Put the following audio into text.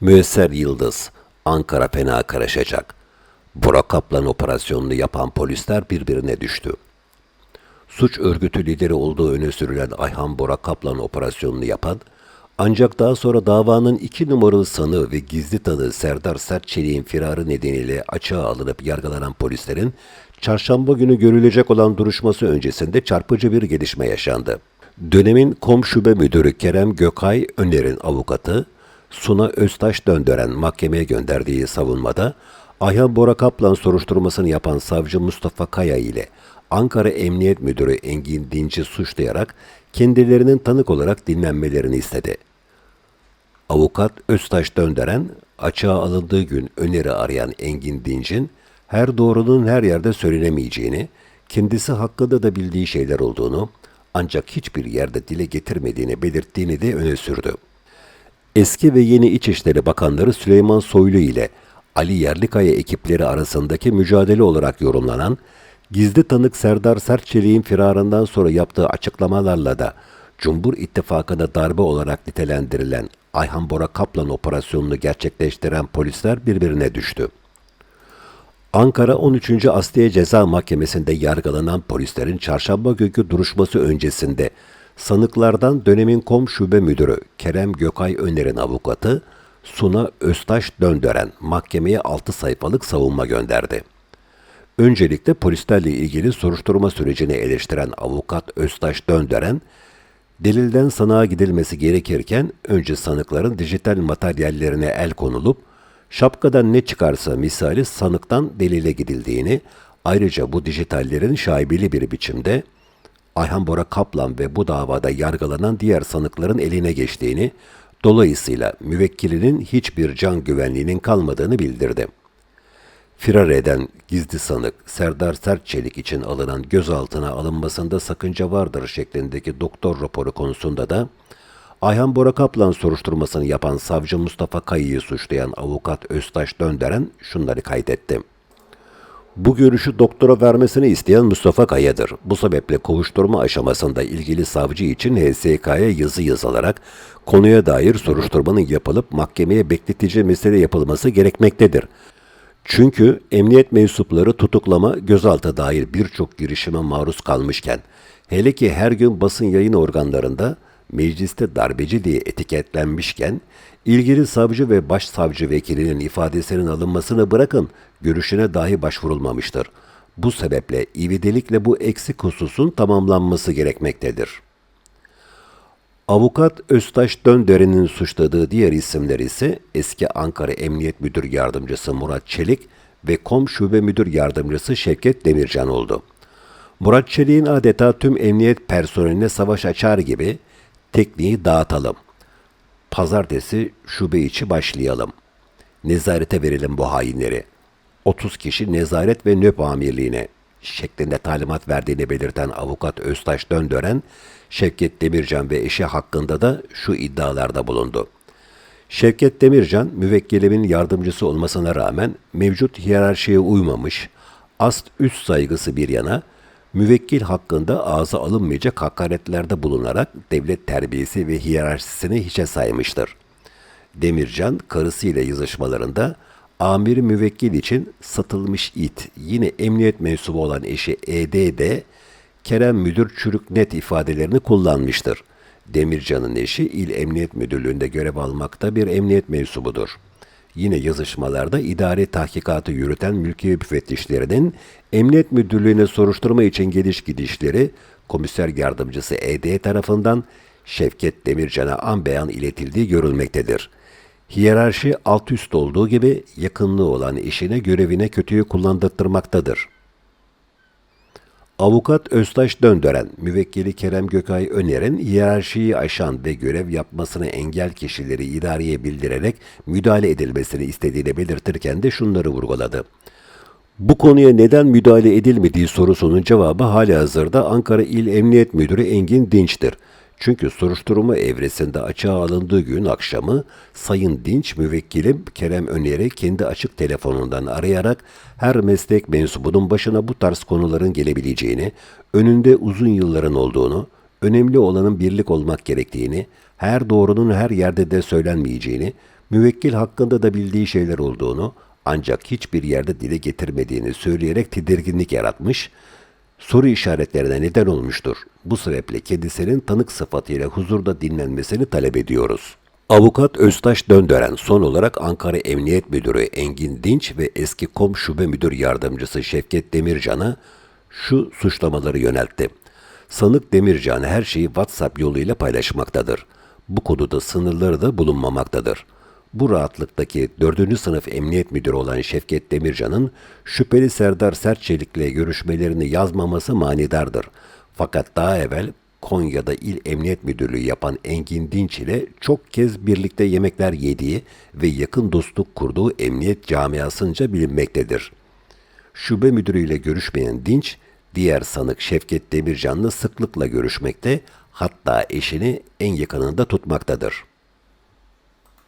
Müesser Yıldız, Ankara fena karışacak. Burak Kaplan operasyonunu yapan polisler birbirine düştü. Suç örgütü lideri olduğu öne sürülen Ayhan Burak Kaplan operasyonunu yapan, ancak daha sonra davanın iki numaralı sanığı ve gizli tanığı Serdar Sertçelik'in firarı nedeniyle açığa alınıp yargılanan polislerin çarşamba günü görülecek olan duruşması öncesinde çarpıcı bir gelişme yaşandı. Dönemin kom şube müdürü Kerem Gökay Öner'in avukatı Suna Öztaş Döndören mahkemeye gönderdiği savunmada Ayhan Bora Kaplan soruşturmasını yapan savcı Mustafa Kaya ile Ankara Emniyet Müdürü Engin Dinç'i suçlayarak kendilerinin tanık olarak dinlenmelerini istedi. Avukat Öztaş Dönderen, açığa alındığı gün öneri arayan Engin Dinç'in her doğrunun her yerde söylenemeyeceğini, kendisi hakkında da bildiği şeyler olduğunu, ancak hiçbir yerde dile getirmediğini belirttiğini de öne sürdü. Eski ve yeni İçişleri Bakanları Süleyman Soylu ile Ali Yerlikaya ekipleri arasındaki mücadele olarak yorumlanan, gizli tanık Serdar Sertçelik'in firarından sonra yaptığı açıklamalarla da Cumhur İttifakı'na darbe olarak nitelendirilen Ayhan Bora Kaplan operasyonunu gerçekleştiren polisler birbirine düştü. Ankara 13. Asliye Ceza Mahkemesi'nde yargılanan polislerin çarşamba günkü duruşması öncesinde sanıklardan dönemin kom şube müdürü Kerem Gökay Öner'in avukatı Suna Öztaş Döndören mahkemeye 6 sayfalık savunma gönderdi. Öncelikle polislerle ilgili soruşturma sürecini eleştiren avukat Öztaş Döndören, delilden sanığa gidilmesi gerekirken önce sanıkların dijital materyallerine el konulup şapkadan ne çıkarsa misali sanıktan delile gidildiğini, ayrıca bu dijitallerin şaibeli bir biçimde Ayhan Bora Kaplan ve bu davada yargılanan diğer sanıkların eline geçtiğini, dolayısıyla müvekkilinin hiçbir can güvenliğinin kalmadığını bildirdi. Firar eden gizli sanık Serdar Sertçelik için alınan gözaltına alınmasında sakınca vardır şeklindeki doktor raporu konusunda da Ayhan Bora Kaplan soruşturmasını yapan savcı Mustafa Kayı'yı suçlayan avukat Öztaş Dönderen şunları kaydetti. Bu görüşü doktora vermesini isteyen Mustafa Kaya'dır. Bu sebeple kovuşturma aşamasında ilgili savcı için HSK'ya yazı yazılarak konuya dair soruşturmanın yapılıp mahkemeye bekletici mesele yapılması gerekmektedir. Çünkü emniyet mensupları tutuklama, gözaltı dair birçok girişime maruz kalmışken, hele ki her gün basın yayın organlarında mecliste darbeci diye etiketlenmişken, ilgili savcı ve başsavcı vekilinin ifadesinin alınmasını bırakın, görüşüne dahi başvurulmamıştır. Bu sebeple ivedilikle bu eksik hususun tamamlanması gerekmektedir. Avukat Öztaş Dönderen'in suçladığı diğer isimler ise eski Ankara Emniyet Müdür Yardımcısı Murat Çelik ve KOM Şube Müdür Yardımcısı Şevket Demircan oldu. Murat Çelik'in adeta tüm emniyet personeline savaş açar gibi tekniği dağıtalım. Pazartesi şube içi başlayalım. Nezarete verelim bu hainleri. 30 kişi nezaret ve nöp amirliğine şeklinde talimat verdiğini belirten avukat Öztaş Döndören, Şevket Demircan ve eşi hakkında da şu iddialarda bulundu. Şevket Demircan, müvekkilimin yardımcısı olmasına rağmen mevcut hiyerarşiye uymamış, ast üst saygısı bir yana, müvekkil hakkında ağza alınmayacak hakaretlerde bulunarak devlet terbiyesi ve hiyerarşisini hiçe saymıştır. Demircan, karısıyla yazışmalarında amiri müvekkil için satılmış it, yine emniyet mensubu olan eşi ED de Kerem Müdür Çürük Net ifadelerini kullanmıştır. Demircan'ın eşi İl Emniyet Müdürlüğü'nde görev almakta bir emniyet mensubudur. Yine yazışmalarda idari tahkikatı yürüten mülki müfettişlerinin Emniyet Müdürlüğü'ne soruşturma için geliş gidişleri komiser yardımcısı ED tarafından Şevket Demircan'a an beyan iletildiği görülmektedir. Hiyerarşi alt üst olduğu gibi yakınlığı olan işine görevine kötüyü kullandırtmaktadır. Avukat Öztaş Döndören, müvekkili Kerem Gökay Öner'in hiyerarşiyi aşan ve görev yapmasını engel kişileri idareye bildirerek müdahale edilmesini istediğini belirtirken de şunları vurguladı. Bu konuya neden müdahale edilmediği sorusunun cevabı hali hazırda Ankara İl Emniyet Müdürü Engin Dinç'tir. Çünkü soruşturma evresinde açığa alındığı gün akşamı Sayın Dinç müvekkilim Kerem Öner'i kendi açık telefonundan arayarak her meslek mensubunun başına bu tarz konuların gelebileceğini, önünde uzun yılların olduğunu, önemli olanın birlik olmak gerektiğini, her doğrunun her yerde de söylenmeyeceğini, Müvekkil hakkında da bildiği şeyler olduğunu ancak hiçbir yerde dile getirmediğini söyleyerek tedirginlik yaratmış, soru işaretlerine neden olmuştur. Bu sebeple kendisinin tanık sıfatıyla huzurda dinlenmesini talep ediyoruz. Avukat Öztaş Döndören son olarak Ankara Emniyet Müdürü Engin Dinç ve eski KOM Şube Müdür Yardımcısı Şevket Demircan'a şu suçlamaları yöneltti. Sanık Demircan her şeyi WhatsApp yoluyla paylaşmaktadır. Bu konuda sınırları da bulunmamaktadır. Bu rahatlıktaki 4. sınıf emniyet müdürü olan Şevket Demircan'ın şüpheli Serdar Sertçelik'le görüşmelerini yazmaması manidardır. Fakat daha evvel Konya'da İl Emniyet Müdürlüğü yapan Engin Dinç ile çok kez birlikte yemekler yediği ve yakın dostluk kurduğu emniyet camiasınca bilinmektedir. Şube müdürüyle görüşmeyen Dinç, diğer sanık Şevket Demircan'la sıklıkla görüşmekte, hatta eşini en yakınında tutmaktadır.